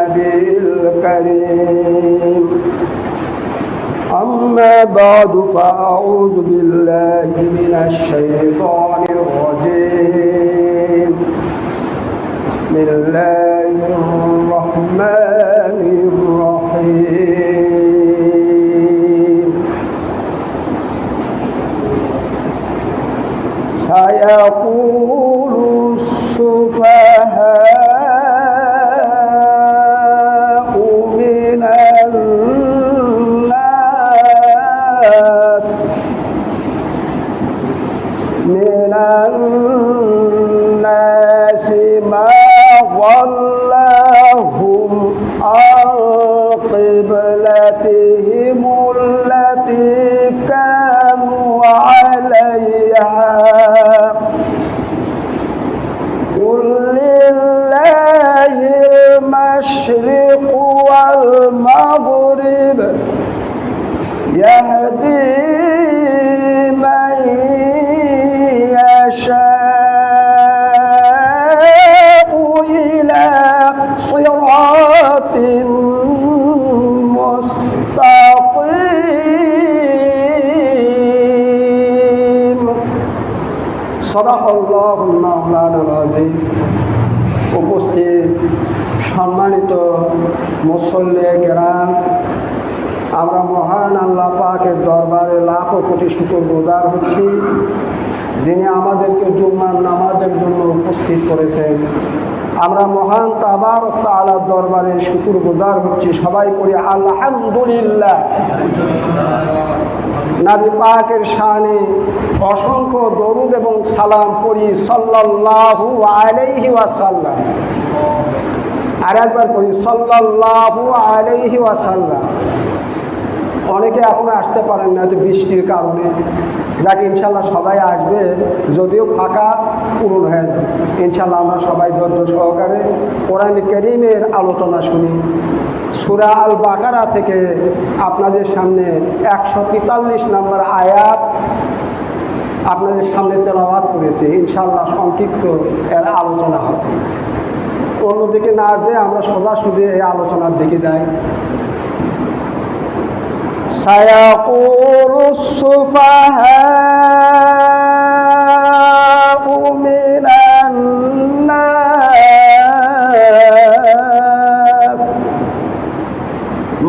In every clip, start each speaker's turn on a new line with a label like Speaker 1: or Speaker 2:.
Speaker 1: النبي الكريم أما بعد فأعوذ بالله من الشيطان الرجيم. بسم الله الرحمن الرحيم. سيقول السفهاء ضلهم উপস্থিত সম্মানিত মুসল্লে কেরাম, আমরা মহান আল্লাহ পাকের দরবারে লাখ কোটি শুকুর গুজার হচ্ছি, যিনি আমাদেরকে জুম্মার নামাজের জন্য উপস্থিত করেছেন। আমরা মহান তাবার তালার দরবারে শুকুর গুজার হচ্ছি। সবাই করি আলহামদুলিল্লাহ। নাবি পাকের শানে অসংখ্য দরুদ এবং সালাম করি সাল্লাল্লাহু আলাইহি ওয়াসাল্লাম। আর একবার করি সাল্লাল্লাহু আলাইহি ওয়াসাল্লাম। অনেকে এখনও আসতে পারেন না, হয়তো বৃষ্টির কারণে। যাকে, ইনশাল্লাহ সবাই আসবে, যদিও ফাঁকা পূরণ হয়ে যাবে। ইনশাল্লাহ আমরা সবাই ধৈর্য সহকারে কোরআন করিমের আলোচনা শুনি। সুরা আল বাকারা থেকে আপনাদের সামনে একশো তেতাল্লিশ নম্বর আয়াত আপনাদের সামনে তেলাওয়াত করেছে। ইনশাল্লাহ সংক্ষিপ্ত এর আলোচনা হবে। অন্যদিকে না যে আমরা সোজাসুজি এই আলোচনার দিকে যাই। سيقول السفهاء من الناس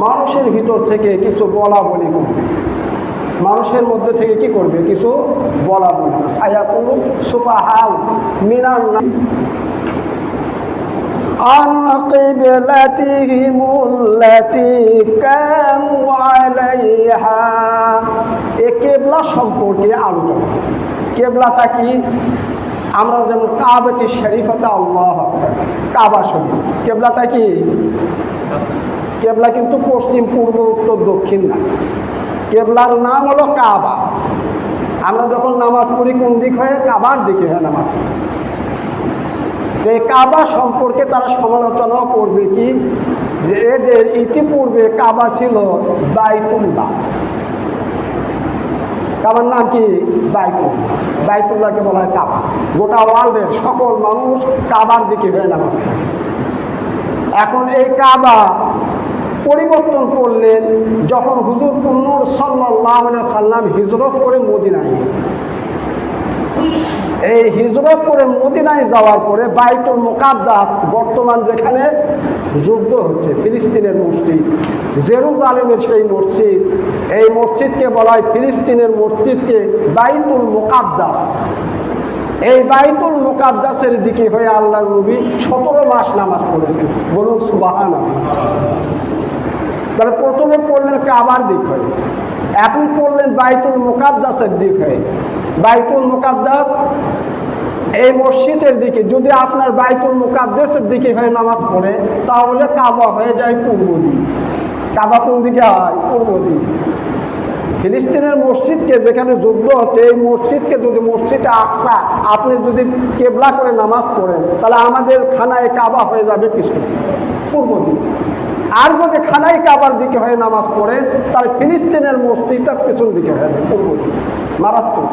Speaker 1: মানুষের ভিতর থেকে কিছু বলা বলি করবে মানুষের মধ্যে থেকে কি করবে কিছু বলা বলি সায়াকুল সুফাহাউ মিনান عن قبلتهم التي كانوا عليها এ কেবলা সম্পর্কে আলোচনা কেবলাটা কি আমরা যেমন কাবাতি শরীফতে আল্লাহ কাবা শরীফ কেবলাটা কি কেবলা কিন্তু পশ্চিম পূর্ব উত্তর দক্ষিণ না কেবলার নাম হলো কাবা আমরা যখন নামাজ পড়ি কোন দিক হয়ে কাবার দিকে হয় নামাজ যে কাবা সম্পর্কে তারা সমালোচনাও করবে কি? যে এদের ইতিপূর্বে কাবা ছিল বাইতুল্লাহ। কাবার নাম কি? বাইতুল্লাহ। বাইতুল্লাহকে বলা হয় কাবা। গোটা ওয়ার্ল্ডের সকল মানুষ কাবার দিকে হয়ে পড়ে। এখন এই কাবা পরিবর্তন করলেন যখন হুজুর কুন্নুর সাল্লাহ সাল্লাম হিজরত করে মদিনায়। এই হিজরত করে মদিনায় যাওয়ার পরে বাইতুল মোকাদ্দাস বর্তমান যেখানে যুদ্ধ হচ্ছে, ফিলিস্তিনের মসজিদ। জেরুজালেমের সেই মসজিদ। এই মসজিদকে বলা হয় ফিলিস্তিনের মসজিদকে বাইতুল মোকাদ্দাস। এই বাইতুল মোকাদ্দাসের দিকে হয়ে আল্লাহ নবী সতেরো মাস নামাজ পড়েছেন। বলুন সুবাহান তাহলে প্রথমে পড়লেন কাবার দিক হয়ে, এখন পড়লেন বাইতুল মোকাদ্দাসের দিক হয়ে। বাইতুল মোকাদ্দাস এই মসজিদের দিকে, যদি আপনার বাইতুল মুকাদ্দেসের দিকে হয়ে নামাজ পড়ে, তাহলে কাবা হয়ে যায় পূর্ব দিক। কাবা কোন দিকে হয়? পূর্ব দিক। ফিলিস্তিনের মসজিদকে যেখানে যুদ্ধ হচ্ছে, এই মসজিদকে যদি মসজিদে আকসা, আপনি যদি কেবলা করে নামাজ পড়েন, তাহলে আমাদের খানায় কাবা হয়ে যাবে কিছু পূর্ব দিক। আর যদি খানাই কাবার দিকে হয়ে নামাজ পড়ে, তাহলে ফিলিস্তিনের মসজিদটা পেছন দিকে হয়ে পূর্ব মারাত্মক।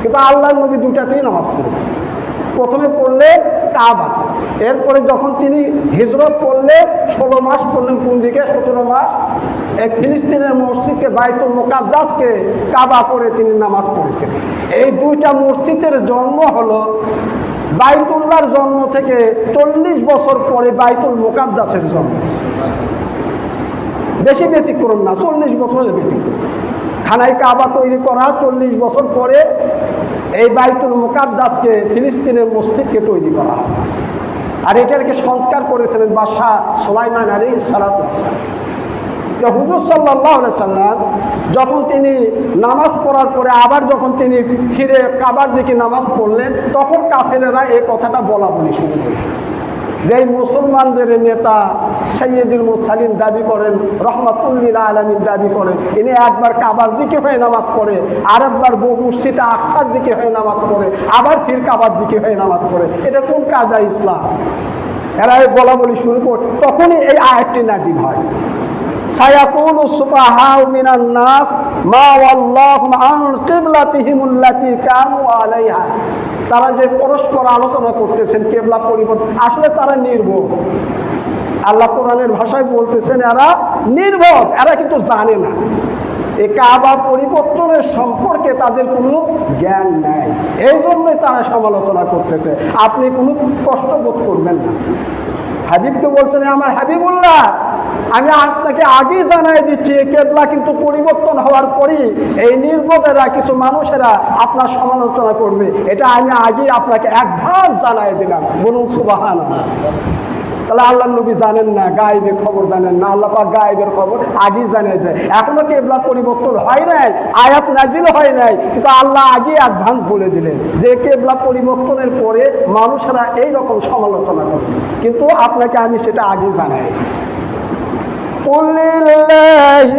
Speaker 1: কিন্তু আল্লাহ নবী দুটাতেই নামাজ পড়েছে প্রথমে পড়লে কাবা, এরপরে যখন তিনি হিজরত করলেন ষোলো মাস পড়লেন কোন দিকে? সতেরো মাস। এই ফিলিস্তিনের মসজিদকে বাইতুল মোকাদ্দাসকে কাবা করে তিনি নামাজ পড়েছেন। এই দুইটা মসজিদের জন্ম হলো বাইতুল্লাহর জন্ম থেকে চল্লিশ বছর পরে বাইতুল মোকাদ্দাসের জন্ম। বেশি ব্যতিক্রম না, চল্লিশ বছরের ব্যতিক্রম। খানাই কাবা তৈরি করা চল্লিশ বছর পরে এই বাইতুল মুকাদ্দাসকে ফিলিস্তিনের মসজিদকে তৈরি করা হয়। আর এটাকে সংস্কার করেছিলেন বাদশাহ সোলাইমান আলী সালাতাম হুজুর সাল্লাহ সাল্লাম যখন তিনি নামাজ পড়ার পরে আবার যখন তিনি ফিরে কাবার দিকে নামাজ পড়লেন, তখন কাফেরেরা এই কথাটা বলা বলি শুরু করলেন যে মুসলমানদের নেতা সৈয়দুল মুসালিম দাবি করেন রহমাতুল্লিল আলমীর দাবি করেন, ইনি একবার কাবার দিকে হয়ে নামাজ পড়ে আর একবার বহু মসজিদে আকসার দিকে হয়ে নামাজ পড়ে, আবার ফির কাবার দিকে হয়ে নামাজ পড়ে। এটা কোন কাজা ইসলাম? এরা বলা বলি শুরু কর, তখনই এই আয়াতটি নাজিল হয়। তারা যে পরস্পর আলোচনা করতেছেন, কেবলা পরিবর্তন, আসলে তারা নির্ভর। আল্লাহ কোরআনের ভাষায় বলতেছেন, এরা নির্ভর, এরা কিন্তু জানে না। এই কাবা পরিবর্তনের সম্পর্কে তাদের কোনো জ্ঞান নেই। এই জন্যই তারা সমালোচনা করতেছে। আপনি কোনো কষ্ট বোধ করবেন না। হাবিবকে বলছেন আমার হাবিবুল্লাহ আমি আপনাকে আগেই জানাই দিচ্ছি কেবলা কিন্তু পরিবর্তন হওয়ার পরই এই নির্বোধেরা কিছু মানুষেরা আপনার সমালোচনা করবে। এটা আমি আগেই আপনাকে অ্যাডভান্স জানাই দিলাম। বলুন সুবাহান তাহলে আল্লাহ নবী জানেন না, গায়েবের খবর জানেন না। আল্লাহ গায়েবের খবর আগেই জানিয়ে দেয়। এখনও কেবলা পরিবর্তন হয় নাই, আয়াত নাজিল হয় নাই, কিন্তু আল্লাহ আগে অ্যাডভান্স বলে দিলেন যে কেবলা পরিবর্তনের পরে মানুষেরা এই রকম সমালোচনা করবে। কিন্তু আপনাকে আমি সেটা আগে জানাই قل لله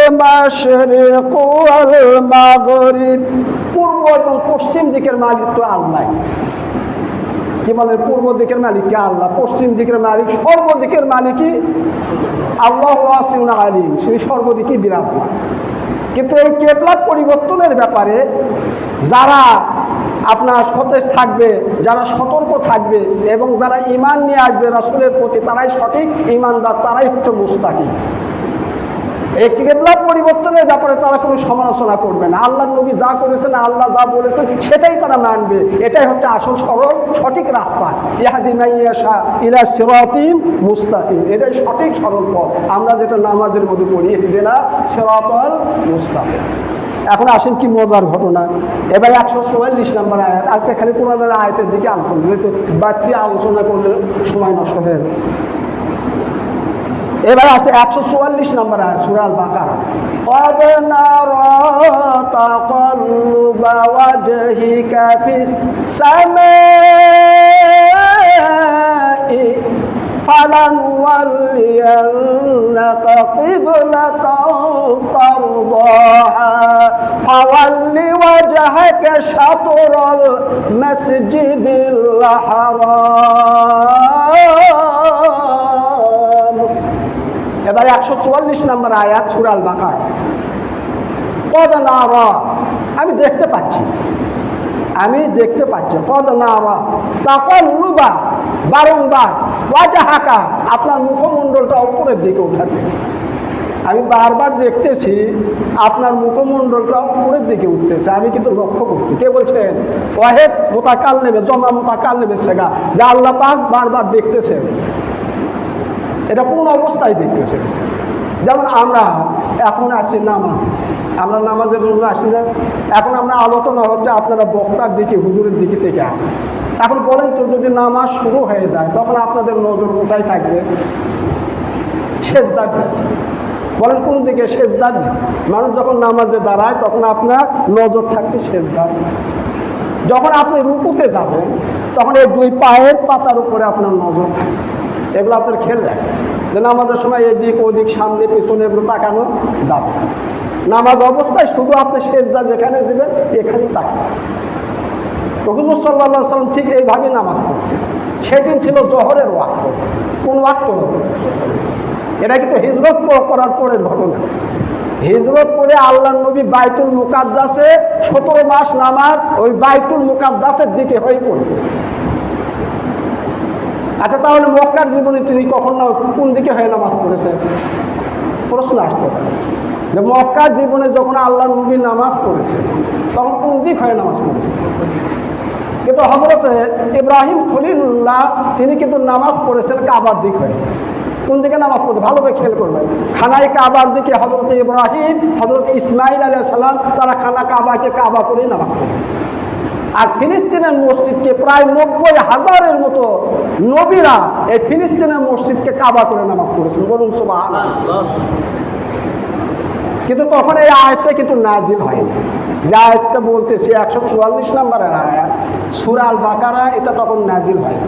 Speaker 1: المشرق والمغرب পূর্ব এবং পশ্চিম দিকের মালিক তো আল্লাহ কি বলে পূর্ব দিকের মালিক কে আল্লাহ পশ্চিম দিকের মালিক সর্বদিকের মালিকই আল্লাহ ওয়াসিউন আলিম তিনি সর্বদিকে বিরাজমান কিন্তু এই কেবলা পরিবর্তনের ব্যাপারে যারা আপনার সতেজ থাকবে, যারা সতর্ক থাকবে এবং যারা ইমান নিয়ে আসবে রাসুলের প্রতি, তারাই সঠিক ইমানদার তারাই হচ্ছে মুস্তাকি এই কেবলা পরিবর্তনের ব্যাপারে তারা কোনো সমালোচনা করবে না। আল্লাহ নবী যা করেছেন, আল্লাহ যা বলেছেন, সেটাই তারা মানবে। এটাই হচ্ছে আসল সরল, সঠিক রাস্তা। ইহাদিমাইয়াশা ইলা সিরাতিম মুস্তাকিম। এটাই সঠিক সরল পথ। আমরা যেটা নামাজের মধ্যে পড়ি ইহদিনা সিরাতাল মুস্তাকিম। এখন আসেন কি মজার ঘটনা। এবার একশো চুয়াল্লিশ নাম্বার আয়াত। আজকে খালি কোরআনের আয়াতের দিকে আলোচনা। বাড়তি আলোচনা করলে সময় নষ্ট হয়ে এবার আছে একশো চুয়াল্লিশ নম্বর আয়াত সুরাল বাকার قد نرى تقلب وجهك في السماء فلنولينك قبلة ترضاها فول وجهك شطر المسجد الحرام এবারে একশো চুয়াল্লিশ নম্বর আয়াত সুরাল বাকার পদ না আমি দেখতে পাচ্ছি। আমি দেখতে পাচ্ছি। পদ না র তখন লুবা বারংবার ওয়াজা হাকা আপনার মুখমণ্ডলটা উপরের দিকে উঠাতে। আমি বারবার দেখতেছি, আপনার মুখমণ্ডলটা উপরের দিকে উঠতেছে। আমি কিন্তু লক্ষ্য করছি। কে বলছেন? ওয়াহেদ মোতাকাল নেবে জমা মোতাকাল নেবে সেগা। যা আল্লাহ বারবার দেখতেছেন। এটা কোন অবস্থায় দেখতেছে। যেমন আমরা, এখন আছি নামাজ। আমরা নামাজের জন্য আসি না। এখন আমরা আলোচনা হচ্ছে আপনারা বক্তার দিকে, হুজুরের দিকে থেকে আসেন। এখন বলেন তো, যদি নামাজ শুরু হয়ে যায়, তখন আপনাদের নজর কোথায় থাকবে? শেষদার বলেন কোন দিকে? শেষদার মানুষ যখন নামাজে দাঁড়ায়, তখন আপনার নজর থাকবে শেষদার যখন আপনি রুকুতে যাবেন, তখন এই দুই পায়ের পাতার উপরে আপনার নজর থাকবে। এগুলো আপনার খেয়াল রাখবেন যে নামাজের সময় এদিক ওদিক, সামনে, পিছনে এগুলো তাকানো যাবে নামাজ অবস্থায় শুধু আপনি শেষদা যেখানে দেবেন এখানে তাকান। তো হুজুর সাল্লাহ সাল্লাম ঠিক এইভাবেই নামাজ পড়তেন। সেদিন ছিল জহরের ওয়াক্ত। কোন ওয়াক্ত এটা কিন্তু হিজরত করার পরের ঘটনা। হিজরত করে আল্লাহ নবী বাইতুল মুকাদ্দাসে সতেরো মাস নামাজ ওই বাইতুল মুকাদ্দাসের দিকে হয়ে পড়েছে। আচ্ছা তাহলে মক্কার জীবনে তিনি কখন না কোন দিকে হয়ে নামাজ পড়েছেন? প্রশ্ন আসতে যে মক্কার জীবনে যখন আল্লাহ নবী নামাজ পড়েছে তখন কোন দিক হয়ে নামাজ পড়েছে কিন্তু হজরত ইব্রাহিম খলিলুল্লাহ, তিনি কিন্তু নামাজ পড়েছেন কাবার দিক হয়ে। কোন দিকে নামাজ পড়তে ভালোভাবে খেয়াল করবেন। খানায় কাবার দিকে হজরত ইব্রাহিম হজরত ইসমাইল আলিয়া সাল্লাম তারা খানা কাবাকে কাবা করেই নামাজ পড়েছে আর ফিলিস্তিনের মসজিদকে প্রায় নব্বই হাজারের মতো নবীরা এই ফিলিস্তিনের মসজিদকে কাবা করে নামাজ পড়েছেন। বলুন সুবাহ কিন্তু তখন এই আয়াতটা কিন্তু নাজিল হয়নি যে আয়াতটা বলতেছি একশো চুয়াল্লিশ নম্বরের আয়াত সুরাল বাকারা এটা তখন নাজিল হয়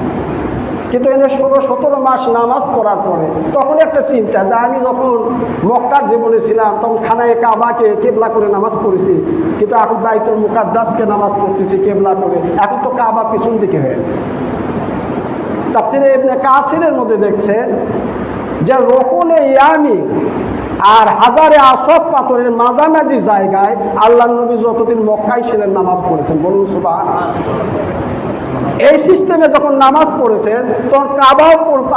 Speaker 1: কিন্তু এনে ষোলো, সতেরো মাস নামাজ পড়ার পরে তখন একটা চিন্তা যে আমি যখন মক্কার জীবনে ছিলাম, তখন খানায় কাবাকে কেবলা করে নামাজ পড়েছি। কিন্তু এখন দায়িত্ব মুকাদ্দাসকে নামাজ পড়তেছি কেবলা করে। এখন তো কাবা পিছন দিকে হয়ে তাফসিরে ইবনে কাসিরের মধ্যে দেখছে যে রোকনে ইয়ামি আর হাজারে আসব পাথরের মাঝামাঝি জায়গায় আল্লাহ নবী যতদিন মক্কায় ছিলেন নামাজ পড়েছেন। বলুন সুবাহ এই সিস্টেমে যখন নামাজ পড়েছেন, তখন কাবাও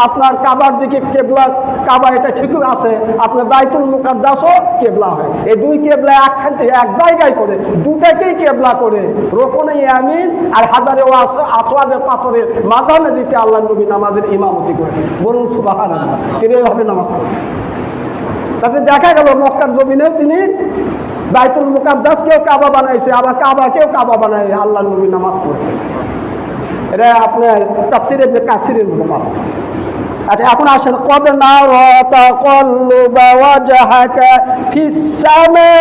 Speaker 1: আপনার কাবার দিকে কেবলা, কাবা এটা ঠিক আছে, আপনার বাইতুল মুকাদ্দাসও কেবলা হয়। এই দুই কেবলা একখান এক জায়গায় করে, দুটাকেই কেবলা করে। রোপণে আমিন, আর হাজারে ও আসোয়াদের পাথরের মাদানে দিতে আল্লাহ নবী নামাজের ইমামতি করে বলুন সুবাহ তিনি এইভাবে নামাজ পড়েন তাতে দেখা গেল মক্কার জমিনেও তিনি বাইতুল মুকাদ্দাসকেও কাবা বানাইছে, আবার কাবা কাবাকেও কাবা বানাই আল্লাহ নবী নামাজ পড়েছে এটা আপনার তাফসির ইবনে কাসিরের পাবেন। আচ্ছা এখন আসেন, কদ নারা তাকাল্লুবা ওয়াজহাকা ফিস সামাই।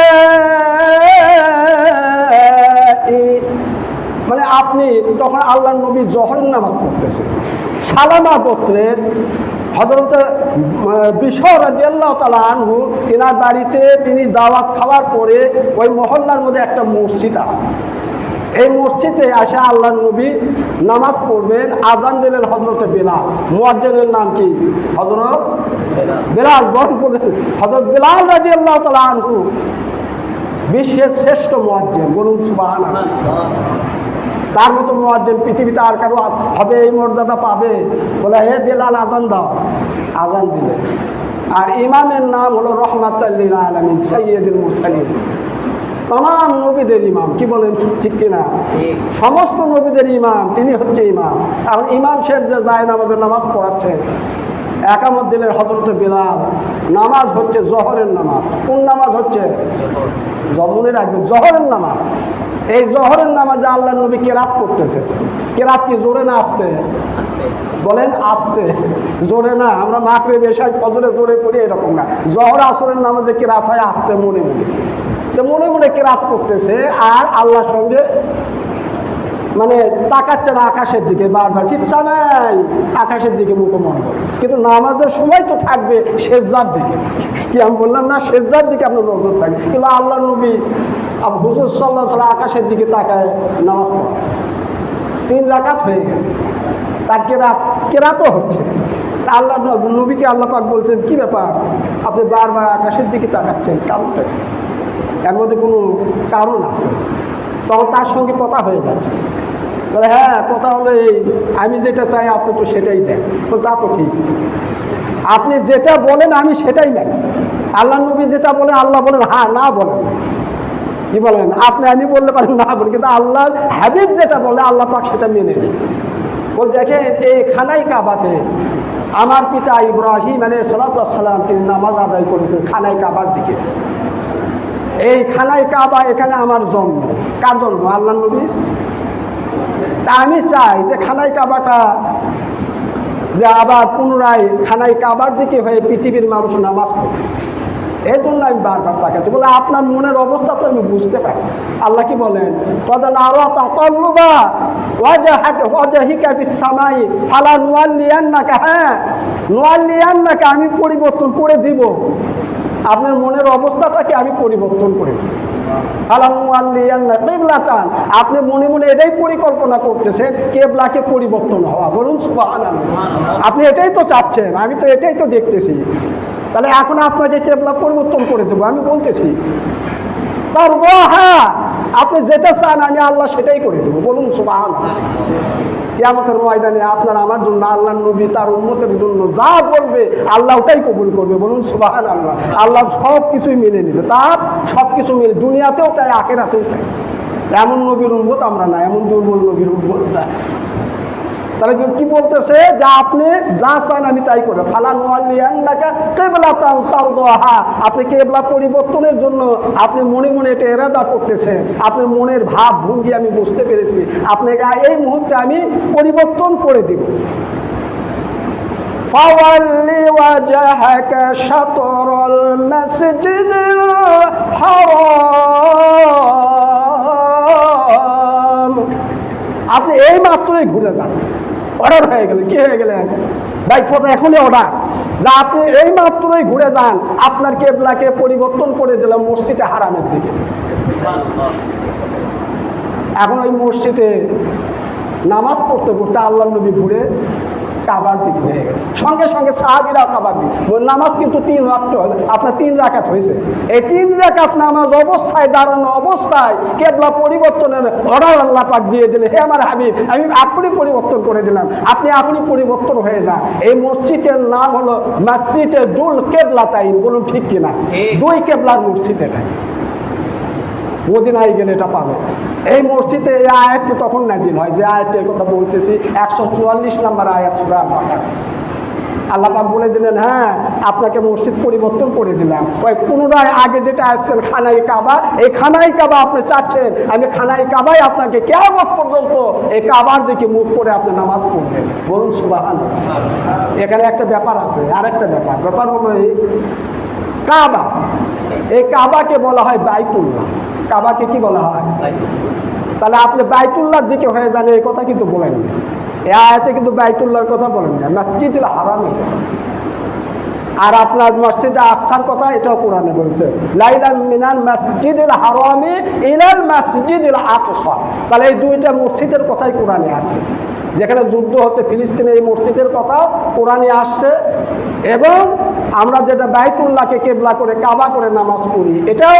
Speaker 1: মানে আপনি তখন আল্লাহ নবী জহরের নামাজ পড়তেছেন, সালামা গোত্রের হজরত বিশর রাজিয়াল্লাহ তালা আনহু তিনার বাড়িতে তিনি দাওয়াত খাওয়ার পরে ওই মহল্লার মধ্যে একটা মসজিদ আছে। এই মসজিদে আসে আল্লাহ নবী নামাজ পড়বেন, আজান দিলেন হজরতে বেলাল। মুয়াজ্জেনের নাম কি? হজরত বেলাল বরং বলেন হজরত বেলাল রাজি আল্লাহ তালা আনহু। বিশ্বের শ্রেষ্ঠ মুয়াজ্জেন, বলুন সুবাহ তার মতো মোয়াজ্জেন পৃথিবীতে আর কারও হবে এই মর্যাদা পাবে? বলে, হে বেলাল, আজান দাও। আজান দিলেন। আর ইমামের নাম হলো রহমাতাল্লিল আলমিন সৈয়দুল মুরসালিন। তমাম নবীদের ইমাম। কি বলেন? ঠিক কিনা? সমস্ত নবীদের ইমাম তিনি হচ্ছে ইমাম। এখন ইমাম শেখ যে যায় আমাদের নামাজ পড়াচ্ছেন একামত দিলের হজরত বিলাল নামাজ হচ্ছে জহরের নামাজ। কোন নামাজ হচ্ছে? মনে রাখবেন জহরের নামাজ। এই জহরের নামাজে আল্লাহ নবী কেরাত করতেছে। কেরাত কি জোরে না আসতে? বলেন আসতে। জোরে না আমরা মাকড়ে বেশাই ফজরে জোরে পড়ি এরকম না। জহর আসরের নামাজে কেরাত হয় আসতে মনে মনে। মনে মনে কেরাত করতেছে আর আল্লাহর সঙ্গে মানে তাকাচ্ছে না আকাশের দিকে বারবার। কিচ্ছা নাই, আকাশের দিকে মুখমন্ড কিন্তু নামাজের সময় তো থাকবে শেষদার দিকে। কি আমি বললাম না শেষদার দিকে আপনার নজর থাকবে কিন্তু আল্লাহ নবী হুজুর সাল্লাহ সাল্লাম আকাশের দিকে তাকায় নামাজ পড়া। তিন রাকাত হয়ে গেছে। তার কেরাত, কেরাতও হচ্ছে। আল্লাহ নবীকে আল্লাহ পাক বলছেন, কি ব্যাপার? আপনি বারবার আকাশের দিকে তাকাচ্ছেন, কারণটা? এর মধ্যে কোনো কারণ আছে। তখন তার সঙ্গে কথা হয়ে যাচ্ছে বলে হ্যাঁ কথা হলো এই, আমি যেটা চাই আপনি তো সেটাই দেন। তো তা তো ঠিক। আপনি যেটা বলেন, আমি সেটাই নেন আল্লাহ নবী যেটা বলেন, আল্লাহ বলেন হ্যাঁ না বলেন। কি বলেন? আপনি আমি বলতে পারেন, না বলেন। কিন্তু আল্লাহ হাবিব যেটা বলে, আল্লাহ পাক সেটা মেনে নেই বল, দেখেন এই খানাই কাবাতে আমার পিতা ইব্রাহিম মানে সালাতাম তিনি নামাজ আদায় করেছেন খানাই কাবার দিকে। এই খানাই কাবা এখানে আমার জন্ম। কার জন্ম? আল্লাহ নবী তা আমি চাই যে খানাই কাবাটা যে আবার পুনরায় খানাই কাবার দিকে হয়ে পৃথিবীর মানুষ নামাজ পড়ে। এই জন্য আমি বারবার তাকাচ্ছি বলে, আপনার মনের অবস্থা তো আমি বুঝতে পারি আল্লাহ কি বলেন? তখন আরও তাকল্লুবা ফালা নুয়াল্লিয়ান্নাকা। হ্যাঁ নুয়াল্লিয়ান্নাকা আমি পরিবর্তন করে দিব। আপনার মনের অবস্থাটাকে আমি পরিবর্তন করে। আপনি মনে মনে এটাই পরিকল্পনা করতেছেন, কেবলাকে পরিবর্তন হওয়া। বলুন আপনি এটাই তো চাচ্ছেন, আমি তো এটাই তো দেখতেছি। তাহলে এখন আপনাকে কেবলা পরিবর্তন করে দেবো, আমি বলতেছি, তার আপনি যেটা চান আমি আল্লাহ সেটাই করে দেবো। বলুন সুবাহ কেয়ামতের ময়দানে আপনার আমার জন্য আল্লাহ নবী, তার উন্নতের জন্য যা বলবে, আল্লাহ ওটাই কবুল করবে। বলুন সুবাহান আল্লাহ আল্লাহ সব কিছুই মেনে নেবে। তার সব কিছু মিলে দুনিয়াতেও তাই, আখেরাতেও তাই। এমন নবীর উন্মত আমরা না, এমন দুর্বল নবীর উন্মত না। তাহলে কি- কি বলতেছে যে আপনি যা চান আমি তাই করে ফালান ওয়ালিয়ান্নাকা কেবলা তান তারদাহা আপনি কেবলা পরিবর্তনের জন্য আপনি মনে মনে এটা এরাদা করতেছেন আপনার মনের ভাব ভঙ্গি আমি বুঝতে পেরেছি আপনাকে এই মুহূর্তে আমি পরিবর্তন করে দিব فول وجهك شطر المسجد الحرام আপনি এই মাত্রই ঘুরে যান অর্ডার হয়ে গেলেন কি হয়ে গেলেন ভাই পথে এখনই অর্ডার। যা আপনি এই মাত্রই ঘুরে যান, আপনার কেবলাকে পরিবর্তন করে দিলাম মসজিদে হারামের দিকে। এখন ওই মসজিদে নামাজ পড়তে পড়তে আল্লাহ নবী ঘুরে কাবার দিকে হয়ে গেল। সঙ্গে সঙ্গে সাহাবিরা কাবার দিকে। নামাজ কিন্তু তিন রাখতে হবে আপনার তিন রাকাত হয়েছে। এই তিন রাকাত নামাজ অবস্থায় দাঁড়ানো অবস্থায় কেবলা পরিবর্তনের অর্ডার আল্লাহ পাক দিয়ে দিলে হে আমার হাবিব আমি আপনি পরিবর্তন করে দিলাম। আপনি আপনি পরিবর্তন হয়ে যান। এই মসজিদের নাম হলো মসজিদে দুল কেবলা তাইন বলুন ঠিক কিনা? দুই কেবলার মসজিদ এটা। মদিনায় গেলে এটা পাবে। এই মসজিদে এই আয়াতটি তখন নাজিল হয়, যে আয়াতের কথা বলতেছি, একশো চুয়াল্লিশ নাম্বার আয়াত সুরা বাকারা। আল্লাহ পাক বলে দিলেন হ্যাঁ আপনাকে মসজিদ পরিবর্তন করে দিলাম। ওই পুনরায় আগে যেটা আসতেন খানাই কাবা, এই খানাই কাবা আপনি চাচ্ছেন, আমি খানাই কাবাই আপনাকে কেমন পর্যন্ত এই কাবার দিকে মুখ করে আপনি নামাজ পড়বেন। বলুন সুবাহান এখানে একটা ব্যাপার আছে আর একটা ব্যাপার। ব্যাপার হলো এই কাবা, এই কাবাকে বলা হয় বাইতুল্লাহ। কাবাকে কি বলা হয়? তাহলে আপনি বাইতুল্লাহর দিকে হয়ে যান, এই কথা কিন্তু বলেন এ আয়াতে কিন্তু বাইতুল্লাহর কথা বলেন না, মসজিদুল হারামে। আর আপনার মসজিদে আকসার কথা, এটাও কোরআনে বলছে। লাইলান মিনাল মসজিদুল হারামি ইলাল মসজিদুল আকসা। তাহলে এই দুইটা মসজিদের কথাই কোরআনে আসছে। যেখানে যুদ্ধ হচ্ছে ফিলিস্তিনে এই মসজিদের কথা কোরআনে আসছে। এবং আমরা যেটা বাইতুল্লাহকে কেবলা করে, কাবা করে নামাজ পড়ি, এটাও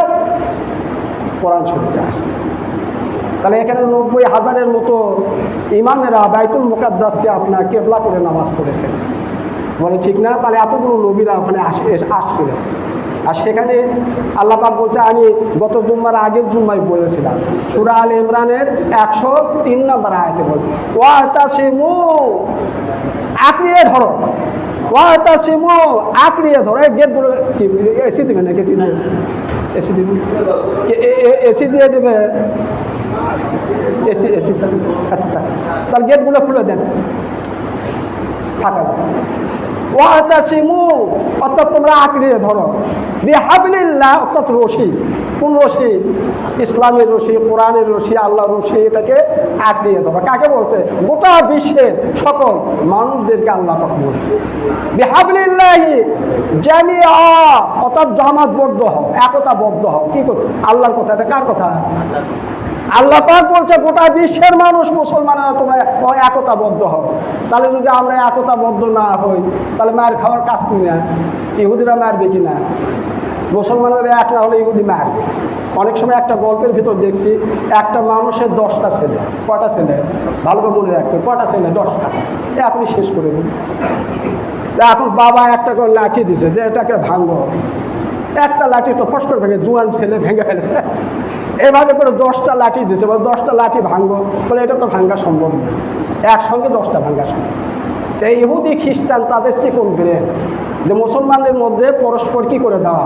Speaker 1: কোরআন শরীফে আসছে তাহলে এখানে নব্বই হাজারের মতো ইমামেরা বাইতুল মুকাদ্দাসকে আপনার কেবলা করে নামাজ পড়েছেন। বলে, ঠিক না, তাহলে এতগুলো নবীরা ওখানে আসে আসছিল। আর সেখানে আল্লাহ পাক বলছে, আমি গত জুম্মার আগের জুম্মায় বলেছিলাম, সুরা আল ইমরানের একশো তিন নম্বর আয়তে বল ওয়াতা সিমু আঁকড়িয়ে ধরো ওয়াতা সিমু আঁকড়িয়ে ধরো এই গেটগুলো কি এসি দেবে নাকি দেবে এসি দিবে এসি দিয়ে দেবে। এসি এসি আচ্ছা আচ্ছা। তাহলে গেটগুলো খুলে দেন। ফাঁকা। ওয়াতাসিমু অর্থাৎ তোমরা আঁকড়িয়ে ধরো। বিহাবলিল্লাহ, অর্থাৎ রশি, কোন রশি? ইসলামের রশি, কোরআনের রশি আল্লাহ রশি, এটাকে আঁকড়িয়ে ধরো। কাকে বলছে? গোটা বিশ্বের সকল মানুষদেরকে আল্লাহ পাক বলছে বিহাবলিল্লাহি জামিয়া অর্থাৎ জামাতবদ্ধ হও, একতাবদ্ধ হও। কি করছে আল্লাহর কথা, এটা কার কথা? আল্লাহ পাক বলছে, গোটা বিশ্বের মানুষ মুসলমানেরা তোমরা একতাবদ্ধ হও। তাহলে যদি আমরা একতাবদ্ধ না হই, তাহলে মায়ের খাওয়ার কাজ কি না? ইহুদিরা মারবে কি না? মুসলমানেরা এক না হলে ইহুদি মারবে। অনেক সময় একটা গল্পের ভিতর দেখছি, একটা মানুষের দশটা ছেলে কটা ছেলে? ভালো করে মনে রাখবে কটা ছেলে? দশটা। আপনি শেষ করে দিন। এখন বাবা একটা করে লাঠি দিছে, যে এটাকে ভাঙবো একটা লাঠি তো ফস ভেঙে জুয়ান ছেলে ভেঙে ফেলেছে এভাবে করে দশটা লাঠি দিয়েছে বলে দশটা লাঠি ভাঙবো, বলে এটা তো ভাঙ্গা সম্ভব না। একসঙ্গে দশটা ভাঙ্গা সম্ভব। এই ইহুদি, খ্রিস্টান, তাদের চিকন ব্রেন। যে মুসলমানদের মধ্যে পরস্পর কি করে দেওয়া?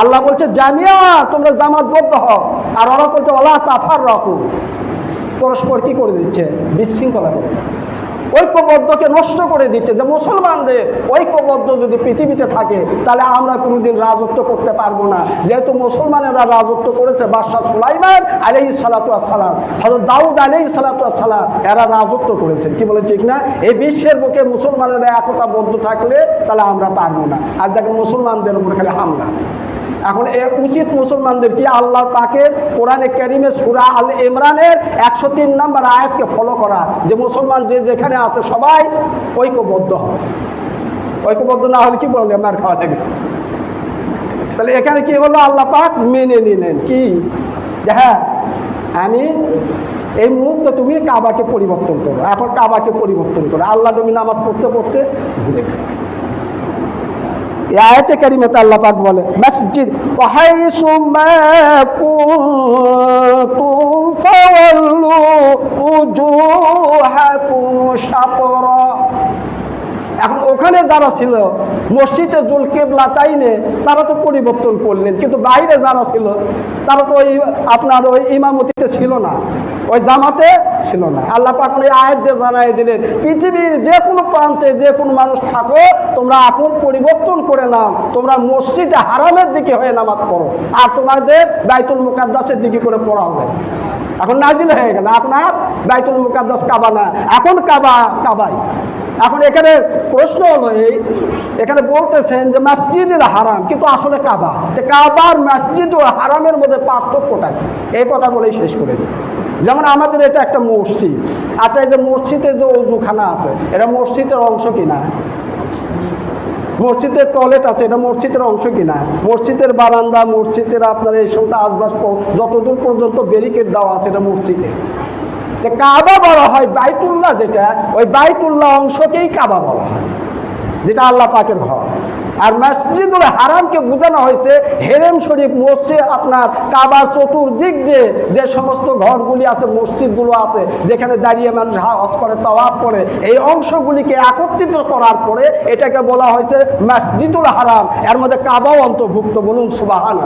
Speaker 1: আল্লাহ বলছে, জামিয়া, তোমরা জামাতবদ্ধ হও। আর ওরা বলছে ওলা তাফার রকম পরস্পর কি করে দিচ্ছে? বিশৃঙ্খলা করেছে ঐক্যবদ্ধকে নষ্ট করে দিচ্ছে। যে মুসলমানদের ঐক্যবদ্ধ যদি পৃথিবীতে থাকে, তাহলে আমরা কোনোদিন রাজত্ব করতে পারব না। যেহেতু মুসলমানেরা রাজত্ব করেছে বাদশাহ সুলাইমান আলাই সালাতু আসসালাম হজরত দাউদ আলাই সালাতু আসসালাম এরা রাজত্ব করেছে। কি বলে ঠিক না? এই বিশ্বের বুকে মুসলমানেরা একতাবদ্ধ থাকলে তাহলে আমরা পারব না। আর দেখেন মুসলমানদের উপর খালি হামলা। এখন এ উচিত মুসলমানদের কি আল্লাহ পাকের কোরআনে ক্যারিমে সুরা আল ইমরানের একশো তিন নম্বর আয়াতকে ফলো করা যে মুসলমান যে যেখানে আছে সবাই ঐক্যবদ্ধ। ঐক্যবদ্ধ না হলে কি বলবে মার খাওয়া থেকে তাহলে এখানে কি হলো? আল্লাহ পাক মেনে নিলেন। কি? হ্যাঁ আমি এই মুহূর্তে তুমি কাবাকে পরিবর্তন করো। এখন কাবাকে পরিবর্তন করো। আল্লাহ তুমি নামাজ পড়তে পড়তে ভুলে গেলে। এই আয়াতে কারিমাতে আল্লাহ পাক বলে মসজিদ ফাওয়াল্লু উজুহাকুম শাতরা এখন ওখানে যারা ছিল, মসজিদে জুল কেবলা তাইনে তারা তো পরিবর্তন করলেন। কিন্তু বাইরে যারা ছিল, তারা তো ওই আপনার ওই ইমামতিতে ছিল না, ওই জামাতে ছিল না। আল্লাহ পাক ওই আয়াত দিয়ে জানাই দিলেন, পৃথিবীর যে কোনো প্রান্তে যে কোনো মানুষ থাকো, তোমরা এখন পরিবর্তন করে নাও, তোমরা মসজিদে হারামের দিকে হয়ে নামাজ পড়ো, আর তোমাদের বাইতুল মুকাদ্দাসের দিকে করে পড়া হবে। এখন নাজিল হয়ে গেল, আপনার বাইতুল মুকাদ্দাস কাবা না, এখন কাবা কাবাই এখন এখানে প্রশ্ন হলো এই, এখানে বলতেছেন যে মসজিদের হারাম, কিন্তু আসলে কাবা? কাবার মসজিদ ও হারামের মধ্যে পার্থক্যটা এই কথা বলেই শেষ করে দিই। যেমন আমাদের এটা একটা মসজিদ। আচ্ছা এই যে মসজিদের যে অজুখানা আছে, এটা মসজিদের অংশ কিনা মসজিদের টয়লেট আছে, এটা মসজিদের অংশ কিনা মসজিদের বারান্দা, মসজিদের আপনার এই সমস্ত আসবাবপত্র, যতদূর পর্যন্ত ব্যারিকেড দেওয়া আছে, এটা মসজিদে। যে কাবা বলা হয় বাইতুল্লাহ যেটা, ওই বাইতুল্লাহ অংশকেই কাবা বলা হয়, যেটা আল্লাহ পাকের ঘর। আর মসজিদুল হারামকে বোঝানো হয়েছে, হেরেম শরীফ মসজিদ আপনার কাবার চতুর্দিক দিয়ে যে সমস্ত ঘরগুলি আছে, মসজিদগুলো আছে, যেখানে দাঁড়িয়ে মানুষ হজ করে, তওয়াফ করে, এই অংশগুলিকে একত্রিত করার পরে এটাকে বলা হয়েছে মসজিদুল হারাম। এর মধ্যে কাবাও অন্তর্ভুক্ত, বলুন সুবাহান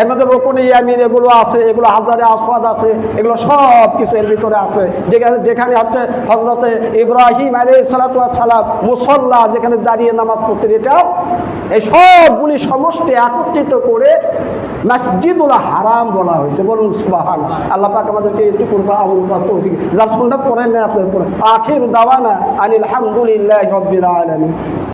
Speaker 1: এর মধ্যে রোকন ইয়ামিন এগুলো আছে, এগুলো হাজারে আসওয়াদ আছে, এগুলো সব কিছু এর ভিতরে আছে। যেখানে যেখানে হচ্ছে হজরতে ইব্রাহিম আলী সালাম মুসল্লা যেখানে দাঁড়িয়ে নামাজ পড়তেন, এটা এই সবগুলি সমষ্টি একত্রিত করে মসজিদুল হারাম বলা হয়েছে। বলুন সুবাহান আল্লাহ পাক আমাদেরকে একটু করব তৌফিক যার পড়েন না আপনার পরে আখির দাওয়ানা আনিল হামদুলিল্লাহ রব্বিল আলামিন।